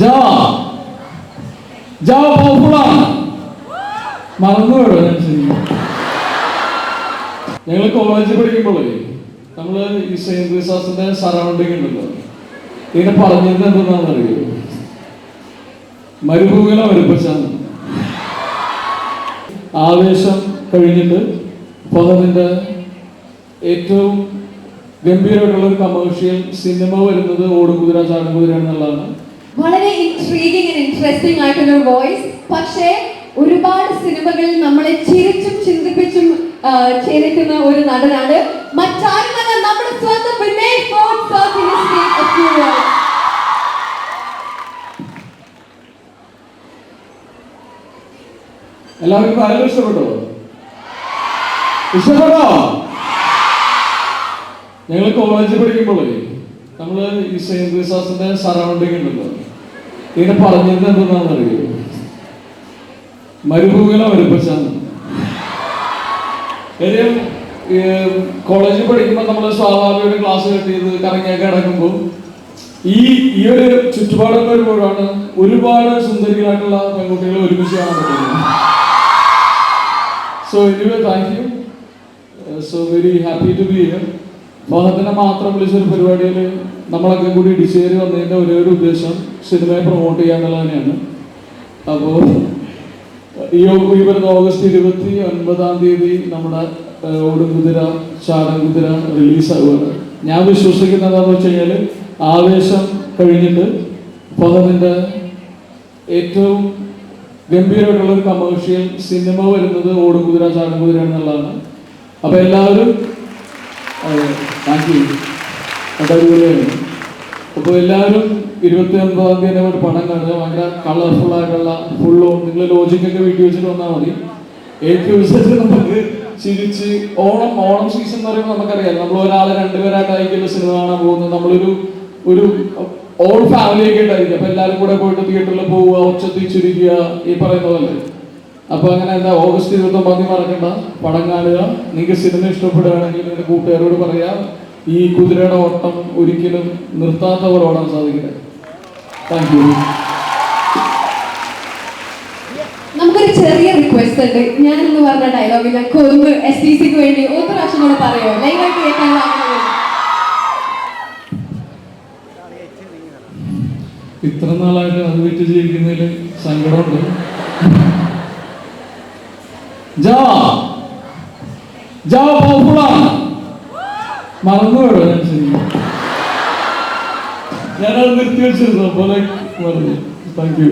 ജാ ജാ പോപ്പുളാണ് മറന്നു പോയോ ഞാൻ ശരിക്കും. ഞങ്ങൾ കോളേജിൽ പഠിക്കുമ്പോഴേ നമ്മൾ ഈ സെയിന്റ് റിസാസിന്റെ സറൗണ്ടിങ് ഉണ്ടല്ലോ. ഇതിനെ പറഞ്ഞത് എന്തെന്നാണെന്ന് അറിയോ മരുഭൂമികളെ വരുപ്പച്ചാന്ന് ആവേശം കഴിഞ്ഞിട്ട് ഫഹദിന്റെ ഏറ്റവും ഗംഭീരമായിട്ടുള്ള ഒരു കമേഴ്ഷ്യൽ സിനിമ വരുന്നത് ഓടുകുതിര ചാടുകുതിര എന്നുള്ളതാണ്. വളരെ ഇൻട്രീഗിങ് ആൻഡ് ഇൻട്രസ്റ്റിംഗ് ആയിട്ടുള്ള വോയിസ് പക്ഷേ ഒരുപാട് സിനിമകളിൽ നമ്മളെ ചിരിച്ചും ചിന്തിപ്പിച്ചും ചേരിക്കുന്ന ഒരു നടനാണ്. മറ്റാരുമല്ല നമ്മുടെ സ്വന്തം വിനയ് ഫോർട്ട് state എല്ലാവർക്കും കാര്യം ഇഷ്ടപ്പെട്ടോ? ഇഷ്ടപ്പെട്ടോ? ഞങ്ങൾ കോളേജിൽ പഠിക്കുമ്പോഴേ നമ്മൾ ഈ സെയിന്റ് റിസാസിന്റെ സറൗണ്ടിങ് ഉണ്ടല്ലോ. ഇതിനെ പറഞ്ഞിരുന്നത് എന്താണെന്ന് അറിയോ? മരുഭൂമിയില വരുപ്പച്ചാന്ന് കാര്യം കോളേജിൽ പഠിക്കുമ്പോൾ നമ്മൾ സ്വാഭാവിക ക്ലാസ് കട്ട് ചെയ്ത് കറങ്ങിയൊക്കെ കിടക്കുമ്പോൾ ഈ ഈ ഒരു ചുറ്റുപാടുള്ള ഒരുപാടാണ് ഒരുപാട് സുന്ദരികളായിട്ടുള്ള പെൺകുട്ടികളെ ഒരുമിച്ച് കാണാൻ പറ്റുന്നത്. So anyway thank you so very happy to be here ഫഹദിനെ മാത്രം വിളിച്ചൊരു പരിപാടിയിൽ നമ്മളൊക്കെ കൂടി ഇടിച്ചേരി വന്നതിന്റെ ഒരേ ഒരു ഉദ്ദേശം സിനിമയെ പ്രൊമോട്ട് ചെയ്യുക എന്നുള്ളത് തന്നെയാണ്. അപ്പോൾ ഈ ഈ വരുന്ന ഓഗസ്റ്റ് ഇരുപത്തി ഒൻപതാം തീയതി നമ്മുടെ ഓടുകുതിര ചാടൻകുതിര റിലീസ് ആവുകയാണ് ഞാൻ വിശ്വസിക്കുന്നത് എന്താണെന്ന് വെച്ച് കഴിഞ്ഞാൽ ആവേശം കഴിഞ്ഞിട്ട് ഫഹദിന്റെ ഏറ്റവും ഗംഭീരമായിട്ടുള്ള ഒരു കമേഴ്ഷ്യൽ സിനിമ വരുന്നത് ഓടുകുതിര ചാടംകുതിര എന്നുള്ളതാണ്. അപ്പോൾ എല്ലാവരും താങ്ക് യു അതടിപൊളിയാണ് അപ്പോൾ എല്ലാവരും ഇരുപത്തി ഒൻപതാം തീയതി തന്നെ പടം കാണുക. ഭയങ്കര കളർഫുൾ ആയിട്ടുള്ള ഫുള്ളും നിങ്ങൾ ലോജിക്കൊക്കെ വീട്ടിൽ വെച്ചിട്ട് വന്നാൽ മതി. ഏറ്റവും വിശേഷം നമുക്ക് ചിരിച്ച് ഓണം ഓണം സീസൺ എന്ന് പറയുമ്പോൾ നമുക്കറിയാം. നമ്മൾ ഒരാളെ രണ്ടുപേരായിട്ടായിരിക്കുമല്ലോ സിനിമ കാണാൻ പോകുന്നത്. നമ്മളൊരു ഒരു ഓൾ ഫാമിലി ഒക്കെ ഉണ്ടായിരിക്കും അപ്പൊ എല്ലാവരും കൂടെ പോയിട്ട് തിയേറ്ററിൽ പോവുക ഉച്ചത്തിൽ ചിരിക്കുക ഈ പറയുന്ന പോലെ. അപ്പൊ അങ്ങനെ എന്താ ഓഗസ്റ്റ് ഇരുപത്തി ഒമ്പതാം തീയതി മറക്കണ്ട. പടം കാണുക. നിങ്ങൾക്ക് സിനിമ ഇഷ്ടപ്പെടുകയാണെങ്കിൽ നിങ്ങളുടെ കൂട്ടുകാരോട് പറയാ. ഈ കുതിരയുടെ ഓട്ടം ഒരിക്കലും നിർത്താത്തവർ ഓടാൻ സാധിക്കട്ടെ? താങ്ക് യു നമുക്കൊരു ചെറിയ റിക്വസ്റ്റ് ഉണ്ട്. ഞാൻ എന്ന് പറഞ്ഞ ഡയലോഗിനെ ഒന്ന് എസ് ടി സിക്ക് വേണ്ടി ഒരു പ്രാവശ്യം കൂടെ പറയോ? ലൈവായിട്ട് കേൾക്കാൻ. ഇത്ര നാളായിട്ട് അത് വിറ്റ് ജീവിക്കുന്നതിൽ സങ്കടമുണ്ട്. ജാ. ജാ പോപ്പുളാണ് മറന്നു പോയോ ഞാൻ ശരിക്കും ഞാനത് നിർത്തി വെച്ചിരുന്നു അപ്പോൾ പറഞ്ഞു. Thank you